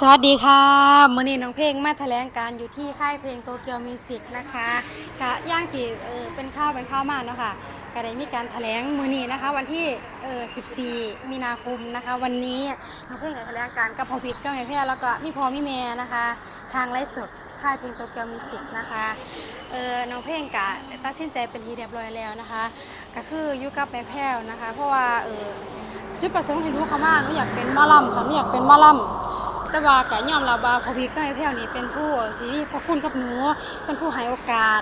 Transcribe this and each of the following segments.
สวัสดีค่ะมื่อนี้น้องเพลงมาแถลงการอยู่ที่ค่ายเพลงโตเกียวมิวสิกนะคะกะย่างที่เออเป็นข้าวเป็นข้าวมากเนาะค่ะก็ได้มีการแถลงมือนี้นะคะ วันที่เออ14 มีนาคมนะคะ วันนี้น้องเพลงได้แถลงการกับพอพิกกับแม่แพรแล้วก็พี่พอพี่แม่นะคะ ทางไลฟ์สดค่ายเพลงโตเกียวมิวสิกนะคะเออน้องเพลงกะตัดสินใจเป็นทีเรียบร้อยแล้วนะคะ ก็คืออยู่กับแม่แพรนะคะ เพราะว่าเออจุดประสงค์ที่หนูเขามาหนูอยากเป็นมอลำค่ะหนูอยากเป็นมอลำ แต่ว่าก็ยอมรับว่าพอพีก็ให้แพ้วนี่เป็นผู้ที่มีพระคุณกับหนูเป็นผู้ให้โอกาส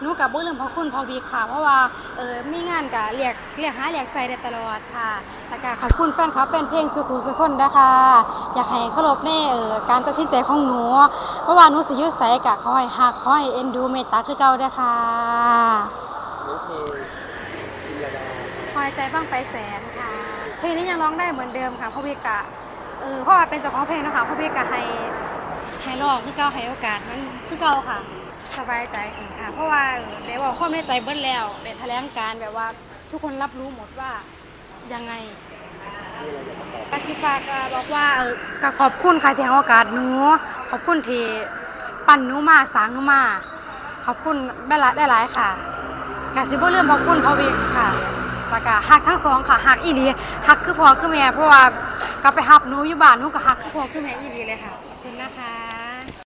หนูกับบ่เรื่องพระคุณพอพีค่ะ เพราะว่าเออมีงานก็เรียกเรียกหาเรียกใส่ได้ตลอดค่ะแล้วก็ขอบคุณแฟนคลับแฟนเพลงสุขุสุขคนนะคะ อยากให้เคารพในเออการตัดสินใจของหนู เพราะว่าหนูสิอยู่ไสก็ขอให้ฮักขอให้เอ็นดูเมตตาคือเก่าเด้อค่ะน้องเพลงจินยาดาพอยใจบ้างไฟแสนค่ะ เพลงนี้ยังร้องได้เหมือนเดิมค่ะเพราะพี่กะ เออเพราะว่าเป็นเจ้าของเพลงนะคะพราะพี่กะให้ให้ร้องคือเก่าให้โอกาสมันคือเก่าค่ะ สบายใจขึ้นค่ะ เพราะว่าเออได้บอกความในใจเบิ้ลแล้วได้แถลงการแบบว่าทุกคนรับรู้หมดว่ายังไงอากาชิฟาก็บอกว่าเออก็ขอบคุณค่ะที่ให้โอกาสหนูขอบคุณที่ปั่นหนูมาสร้างหนูมาขอบคุณได้หลายได้หลายค่ะกาสิบ่เรื่องขอบคุณพ่อวิกค่ะแล้วก็ฮักทั้งสองค่ะฮักอีหลีฮักคือพ่อคือแม่เพราะว่า ก็ไปหับหนูอยู่บ้านหนูก็หักครอบครัวคุณแม่อีหดีเลยค่ะขอบคุณนะคะ